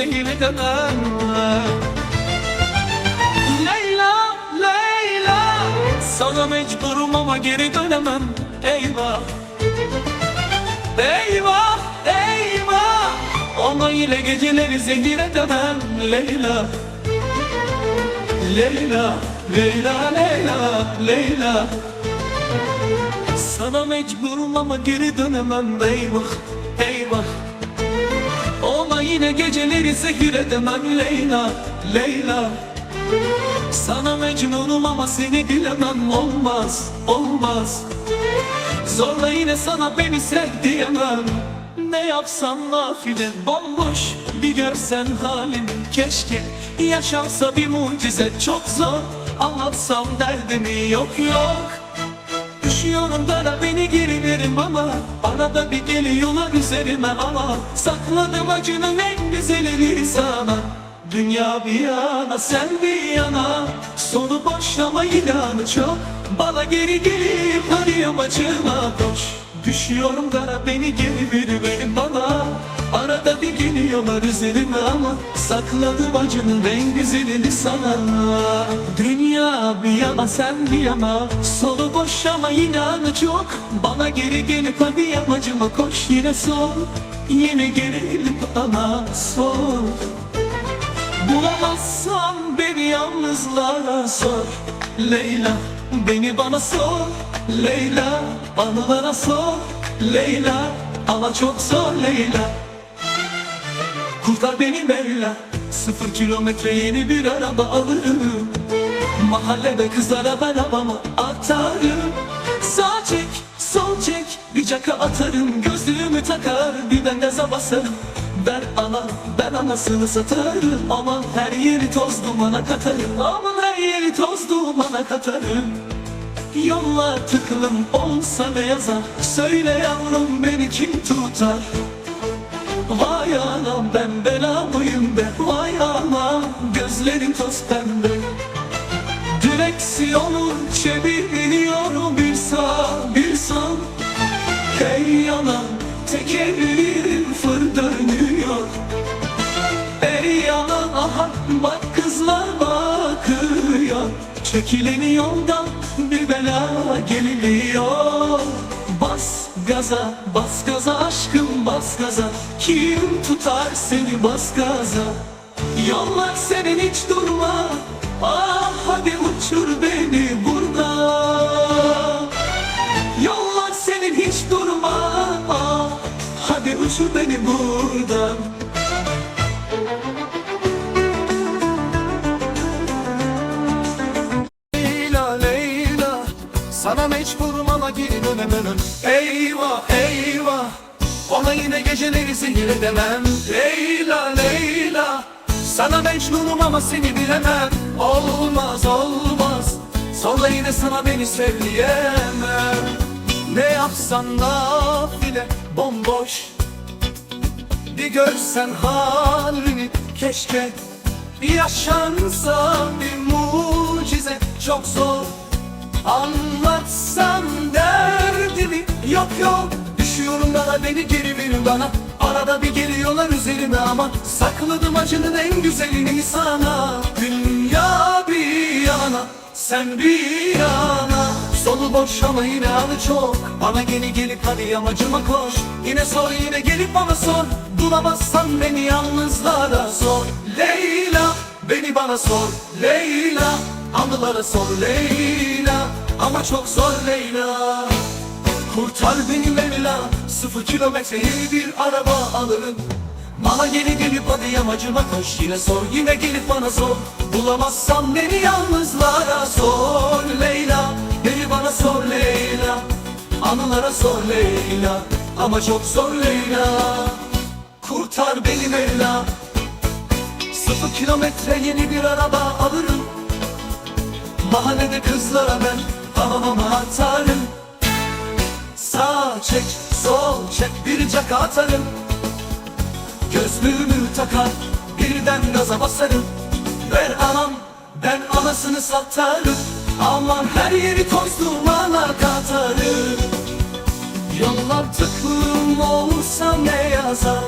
zehir edemem Leyla, Leyla Sana mecburum ama geri dönemem. Eyvah. Eyvah, eyvah. Ona ile geceleri zehir edemem Leyla. Leyla, Leyla, Leyla, Leyla. Sana mecburum ama geri dönemem. Eyvah, eyvah yine geceleri zehir edemem Leyla, Leyla. Sana mecnunum ama seni bilemem Olmaz, olmaz. Zorla yine sana beni sev diyemem Ne yapsam nafile bomboş Bir görsen halimi keşke Yaşansa bir mucize çok zor. Anlatsam derdimi yok yok Düşüyorum da beni geri verim ama Arada bir geliyorlar üzerime ama Sakladım acının en güzelini sana. Dünya bir yana sen bir yana. Sonu boş ama ilanı çok. Bana geri gelip arıyorum acıma. Koş Düşüyorum da beni geri ver verin bana. Arada bir geliyorlar üzerime ama Sakladım acının en güzelini sana. Dünya bir yana sen bir yana. Solu boş ama inanı çok. Bana geri gelip hadi yamacıma koş yine sor Yine gelip bana sor Bulamazsan beni yalnızlara sor. Leyla beni bana sor Leyla. Anılara sor Leyla. Ama çok zor Leyla. Kurtar beni Leyla Sıfır kilometre yeni bir araba alırım. Mahallede kızlara ben havamı atarım. Sağ çek, sol çek Bir caka atarım. Gözlüğümü takar Bir ben gaza basarım Ben ana, ben anasını satarım. Aman her yeri toz dumana katarım. Aman her yeri toz dumana katarım. Yollar tıklım olsa ne yazar? Söyle yavrum beni kim tutar? Vay anam ben belalıyım be? Vay anam gözlerim toz pembe. Direksiyonu Çekileni yoldan bir bela geliyor Bas gaza bas gaza aşkım bas gaza. Kim tutar seni bas gaza? Yollar senin hiç durma. Ah hadi uçur beni buradan. Yollar senin hiç durma. Ah, Hadi uçur beni buradan Sana mecburum ama geri dönemem Eyvah eyvah. Ona yine geceleri zehir edemem. Leyla Leyla. Sana mecnunum ama seni bilemem. Olmaz olmaz. Sonra yine sana beni sevdiyemem Ne yapsan nafile bomboş. Bir görsen halini keşke. Yaşansa bir mucize çok zor Anlatsam derdimi yok yok. Düşüyorum da beni geri verin bana. Arada bir geliyorlar üzerime ama. Sakladım acının en güzelini sana. Dünya bir yana sen bir yana. Solu boş ama yine anı çok. Bana geri gelip hadi yamacıma koş. Yine sor yine gelip bana sor. Bulamazsan beni yalnızlara sor. Leyla beni bana sor. Leyla Anılara sor Leyla Ama çok zor Leyla. Kurtar beni Leyla Sıfır kilometre yeni bir araba alırım. Bana geri gelip hadi yamacıma koş Yine sor yine gelip bana sor. Bulamazsam beni yalnızlara sor Leyla. Beni bana sor Leyla Anılara sor Leyla. Ama çok zor Leyla. Kurtar beni Leyla Sıfır kilometre yeni bir araba alırım Mahallede kızlara ben. Havamama atarım. Sağ çek sol çek bir caka atarım. Gözlüğümü takar birden gaza basarım. Ver anam ben anasını satarım. Aman her yeri toz dumana katarım Yollar tıklım olsa ne yazar?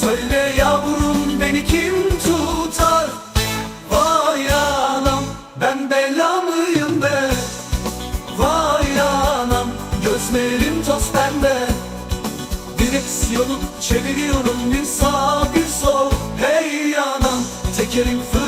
Söyle yavrum beni kim tutar? Vay anam ben bela mıyım be? Vay anam gözlerim toz pembe. Direksiyonu çeviriyorum bir sağ bir sol. Hey anam tekerim fır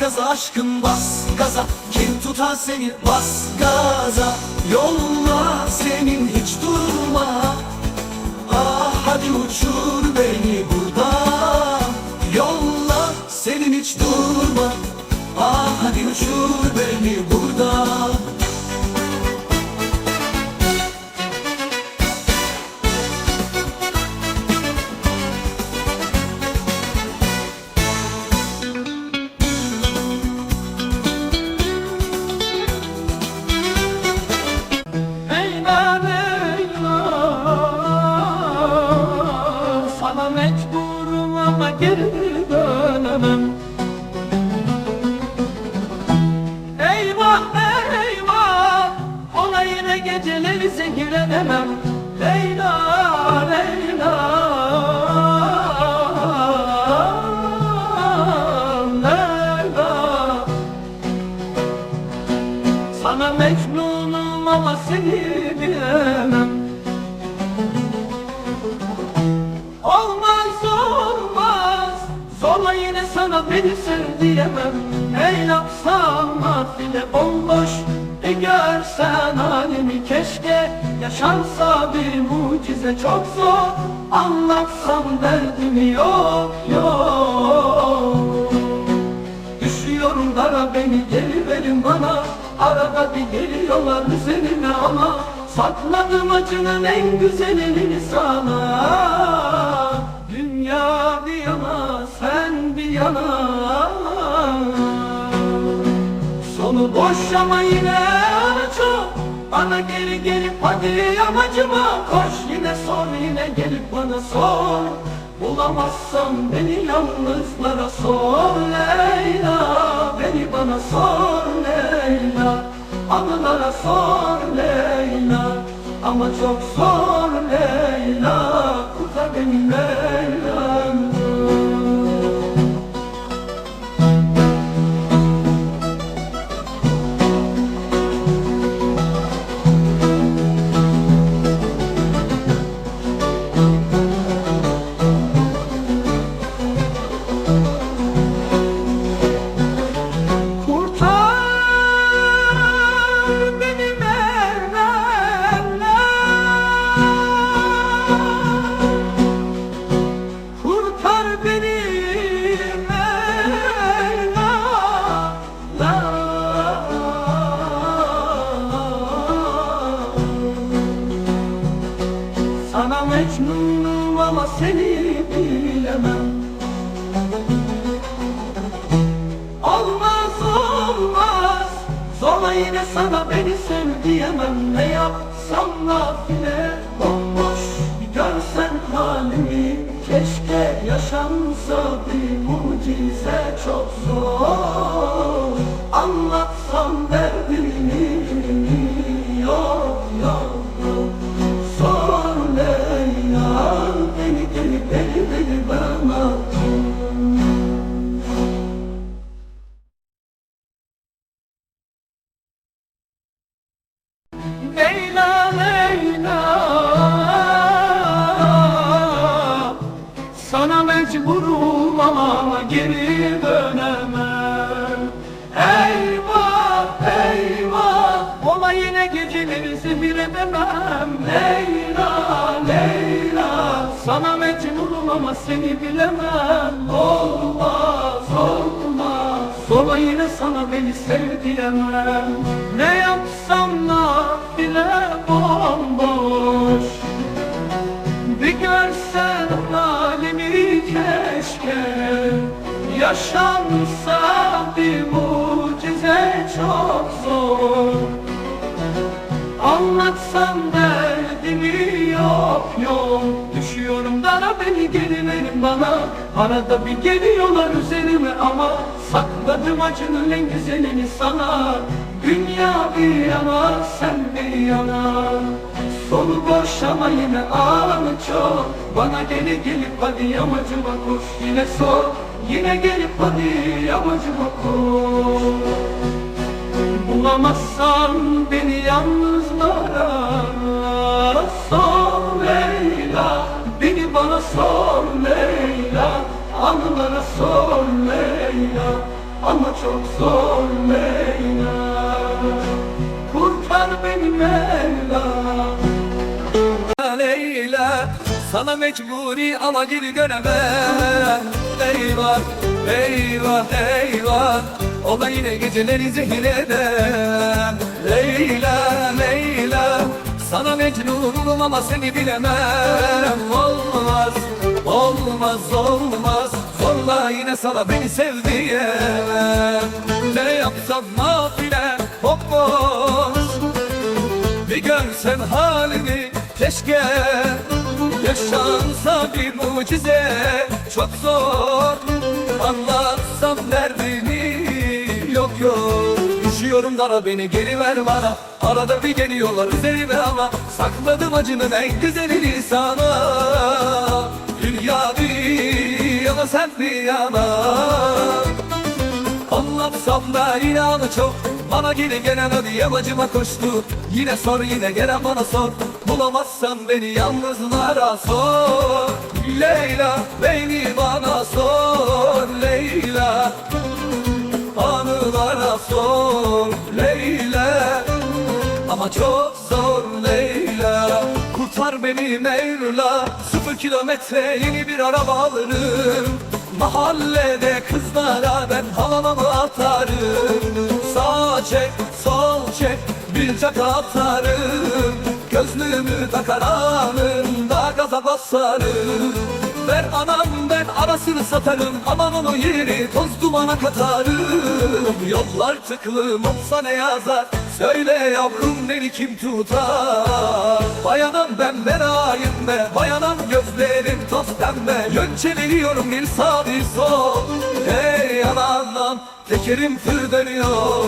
gaza aşkım bas gaza. Kim tutar seni bas gaza? Yolla senin hiç durma. Ah hadi uçur beni buradan. Yolla senin hiç durma. Ah hadi uçur beni buradan beni sev diyemem Ne yapsam bile bomboş Bir görsen halimi. Keşke Yaşansa bir mucize. Çok zor Anlatsam derdimi yok yok. Düşüyorum dara beni geri verin bana. Arada bir geliyorlar üzerime ama. Sakladım acının en güzelini sana. Dünya bir yana Sonu boş ama yine çok. Bana geri gelip hadi amacıma koş. Yine sor yine gelip bana sor. Bulamazsam beni yalnızlara sor Leyla. Beni bana sor Leyla. Anılara sor Leyla. Ama çok zor Leyla. Kurtar beni Leyla Sana mecnunum ama seni bilemem. Olmaz olmaz. Zorla yine sana beni sev diyemem. Ne yapsam nafile bomboş. Bir görsen halimi Keşke yaşansa bir mucize çok zor. Anlatsam derdimi Leyla Leyla. Sana mecburum ama geri dönemem. Eyvah eyvah. Ola yine gecelerinizi bir edemem Leyla Leyla. Sana mecburum ama seni bilemem. Olmaz olmaz Sola yine sana beni sev diyemem Ne yapsam nafile bomboş. Bir görsen halimi keşke. Yaşansa bir mucize çok zor. Anlatsam derdimi yok yok. Düşüyorum dara beni geri verin bana. Arada bir geliyorlar üzerime ama Sakla Sakladım acının en güzelini sana Dünya bir yana sen bir yana. Solu boş ama yine ağlamı çok. Bana geri gelip hadi yamacıma koş. Yine sor yine gelip hadi yamacıma koş. Bulamazsan beni yalnızlara Sor Leyla. Beni bana sor Leyla. Anılara sor Leyla. Ama çok zor Leyla Beni Mevla Leyla Sana mecburi ama geri dönemem Eyvah, eyvah, eyvah. O da yine geceleri zehir eder. Leyla, Leyla Sana mecnurum ama seni bilemem. Olmaz, olmaz, olmaz. Zorla yine sana beni sev diyemem Ne yapsam nafile olmaz bir görsen halimi keşke Yaşansa bir mucize. Çok zor Anlatsam derdimi Yok yok. Üşüyorum dara beni geri ver bana. Arada bir geliyorlar üzerime ama Sakladım acının en güzelini sana Dünya bir yana sen bir yana Da inanı çok. Bana geri gelen hadi yamacıma koştu. Yine sor yine gelen bana sor. Bulamazsan beni yalnızlara sor. Leyla beni bana sor. Leyla Anılara sor. Leyla ama çok zor Leyla. Kurtar beni Mevla. Sıfır kilometre yeni bir araba alırım Mahallede kızlara ben havamamı atarım. Sağ çek sol çek bir caka atarım. Gözlüğümü takar anında gaza basarım. Ver anam ben arasını satarım. Aman onu yeri toz dumana katarım. Yollar tıklım olsa ne yazar Söyle yavrum beni kim tutar? Bayanam ben berayım be. Bayanam gözlerim toz pembe. Yönçeleniyorum bir sağ bir sol. Hey anam tekerim tır dönüyor.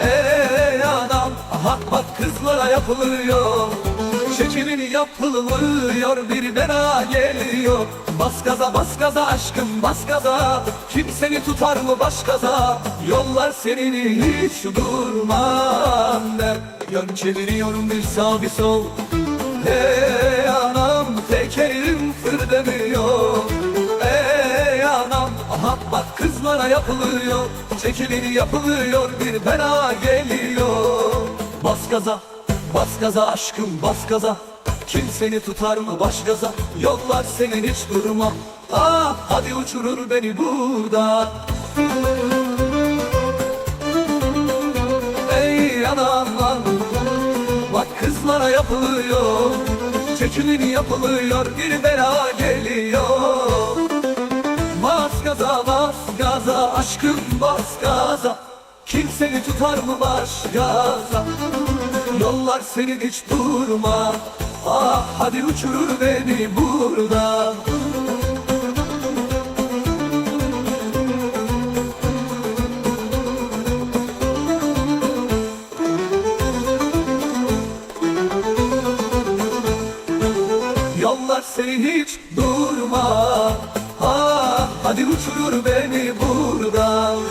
Ey anam aha bak kızlara yapılıyor Şekerin yapılıyor bir bela geliyor. Bas gaza bas gaza aşkım bas gaza. Kim seni tutar mı baş gaza? Yollar senin hiç durmam der. Yön çeviriyorum bir sağ bir sol. Hey anam tekerim fır demiyor. Ey anam aha bak kızlara yapılıyor. Çekilini yapılıyor bir bela geliyor. Bas gaza bas gaza aşkım bas gaza. Kim seni tutar mı baş gaza? Yollar senin hiç durma. Ah hadi uçurur beni burada Ey anam Bak kızlara yapılıyor. Çekilini yapılıyor bir bela geliyor. Bas gaza bas gaza aşkım bas gaza. Kim seni tutar mı baş gaza Yollar senin hiç durma. Ah hadi uçurur beni burada Yollar seni hiç durma. Ah hadi uçurur beni buradan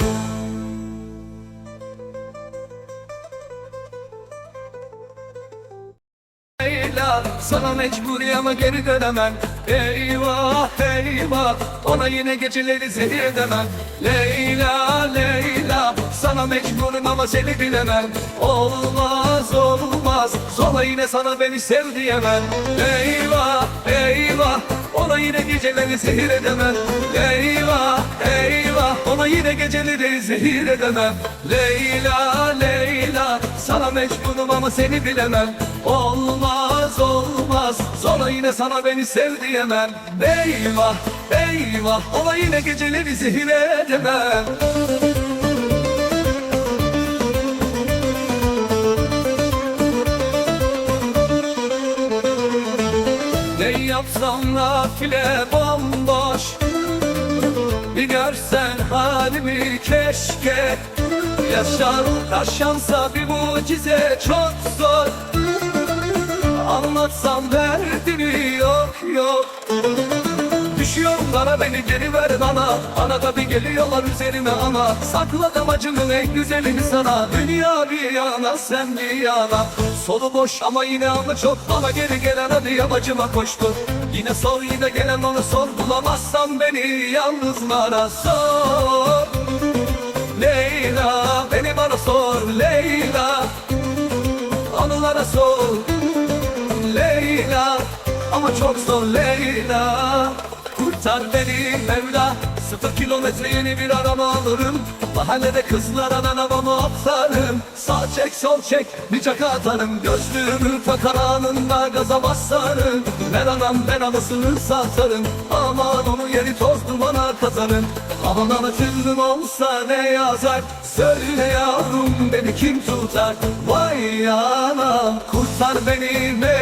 sana mecburi ama geri dönemem. Eyvah eyvah. Ona yine geceleri zehir edemem. Leyla Leyla. Sana mecburum ama seni bilemem. Olmaz olmaz. Sonra yine sana beni sev diyemem. Eyvah eyvah ona yine geceleri zehir edemem. Eyvah eyvah ona yine geceleri zehir edemem. Leyla Leyla sana mecburum ama seni bilemem. Olmaz olmaz sonra yine sana beni sev diyemem. Eyvah eyvah ona yine geceleri zehir edemem yapsam nafile bomboş. Bir görsen halimi keşke. Yaşar yaşansa bir mucize çok zor. Anlatsam derdini yok yok Bana beni geri ver bana. Ana tabi geliyorlar üzerime ama. Sakladım acımın en güzelini sana. Dünya bir yana sen bir yana. Solu boş ama yine anı çok. Bana geri gelen hadi yamacıma koştu. Yine sor yine gelen onu sor. Bulamazsan beni yalnız bana sor. Leyla beni bana sor. Leyla. Anılara sor. Leyla. Ama çok zor Leyla Kurtar beni Mevla. Sıfır kilometre yeni bir araba alırım. Mahallede kızlara ben havamı atarım. Sağ çek sol çek bir çaka atarım. Gözlüğümü takar anında gaza basarım. Ben anam ben anasını satarım. Aman onun yeri toz dumana katarım Aman anlatırdım olsa ne yazar? Söyle yavrum beni kim tutar? Vay anam kurtar beni Mevla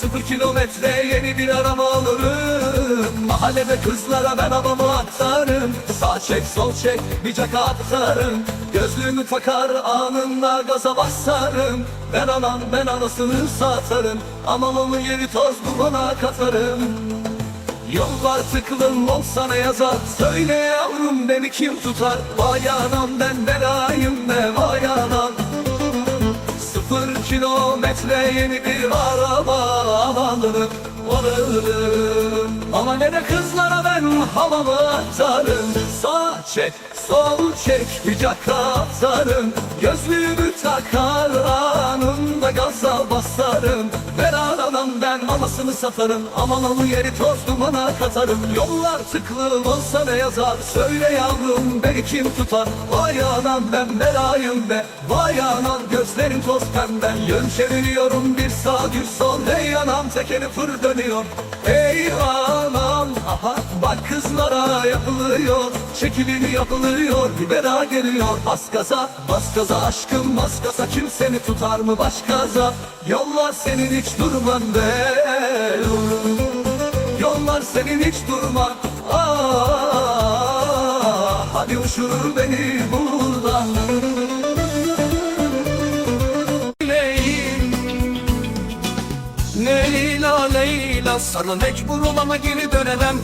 Sıfır kilometre yeni bir araba alırım. Mahallede kızlara ben havamı atarım Sağ çek sol çek bir caka atarım Gözlüğümü takar anında gaza basarım. Ben anam ben anasını satarım. Aman onun yeri toz dumana katarım. Yollar tıklım olsa ne yazar? Söyle yavrum beni kim tutar? Vay anam ben belayım be vay anam kilometre yeni bir araba alırım alırım Ama ne de kızlara ben havamı atarım. Sağ çek sol çek bir caka atarım. Gözlüğümü takar anında gaza basarım anasını satarım Aman onu yeri toz dumana katarım. Yollar tıklım olsa ne yazar? Söyle yavrum beni kim tutar? Vay anam ben belayım be. Vay anam gözlerim toz pembe. Yön çeviriyorum bir sağ bir sol. Hey anam tekeri fır dönüyor. Hey anam aha bak kızlara yapılıyor Çekilini yapılıyor bir bela geliyor. Bas gaza bas gaza aşkım bas gaza. Kim seni tutar mı baş gaza? Yollar senin hiç durman be. Yollar senin hiç durma ah, Hadi uçurur beni buradan Leyla Sana mecburum ama geri dönemem.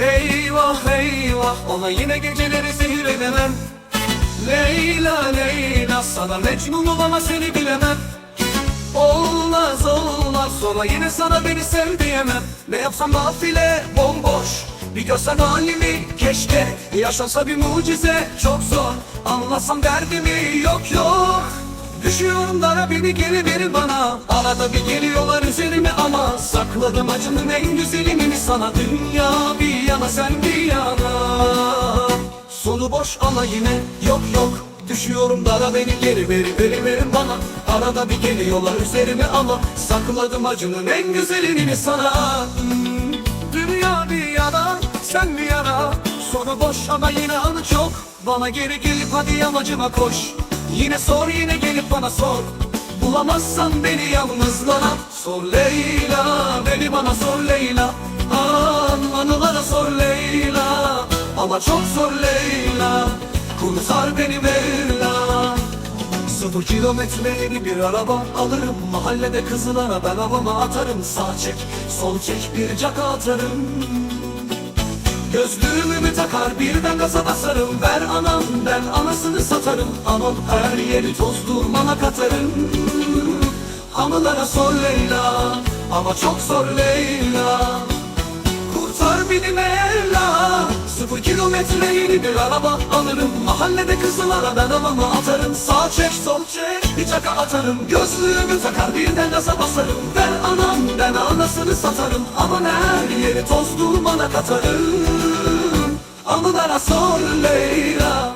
Eyvah eyvah Ona yine geceleri zehir edemem. Leyla Leyla Sana mecnunum ama seni bilemem. Olmaz olmaz Sonra yine sana beni sev diyemem. Ne yapsam nafile bomboş. Bir görsen halimi keşke. Yaşansa bir mucize çok zor. Anlasam derdimi yok yok Düşüyorum dara beni geri verin bana. Arada bir geliyorlar üzerime ama Sakladım acımın en güzelini sana. Dünya bir yana sen bir yana. Sonu boş ama yine yok yok. Düşüyorum dara beni geri verin verin verin bana. Arada bir geliyorlar üzerime ama Sakladım acının en güzelini sana. Hmm, Dünya bir yana sen bir yana. Sonu boş ama yine anı çok. Bana geri gelip hadi yamacıma koş Yine sor yine gelip bana sor. Bulamazsan beni yalnızlara Sor Leyla beni bana sor Leyla. An anılara sor Leyla. Ama çok zor Leyla. Kurtar beni Mevla. Sıfır kilometre bir araba alırım. Mahallede kızlara ben havama atarım. Sağ çek sol çek bir caka atarım Gözlüğümü mü takar birden gaza basarım. Ver anam ben anasını satarım. Anam her yeri toz durmana katarım. Anılara sor Leyla Ama çok zor Leyla beni Mevla Sıfır kilometre yeni bir araba alırım. Mahallede kızlara ben havamı atarım. Sağ çek sol çek bir çaka atarım. Gözlüğümü takar birden gaza basarım. Ben anam ben anasını satarım. Aman her yeri toz dumana katarım. Anılara sor Leyla.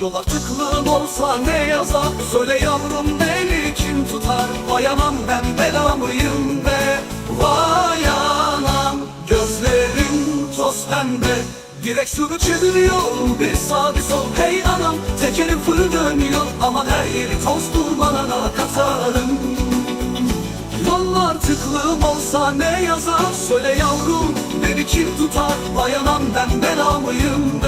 Yola tıklım olsa ne yazar? Söyle yavrum beni kim tutar? Vay anam ben belamıyım be? Vay pembe Direksiyonu çeviriyor. Bir sağ bir sol. Hey anam tekerim fır dönüyor. Aman her yeri toz dumana katarım Yollar artıklığım olsa ne yazar? Söyle yavrum beni kim tutar? Vay anam ben bela mıyım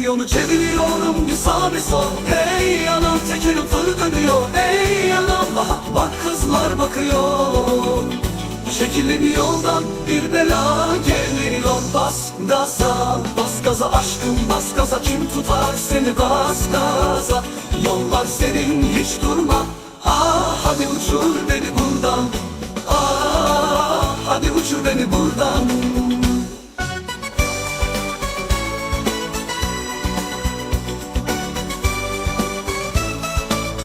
Direksiyonu çeviriyorum. Bir sağ bir sol. Hey anam tekerim fır dönüyor. Hey anam bak, bak kızlar bakıyor. Çekilin yoldan bir bela geliyor. Bas gaza, bas gaza aşkım bas gaza. Kim tutar seni bas gaza? Yollar senin hiç durma. Ah hadi uçur beni buradan. Ah hadi uçur beni buradan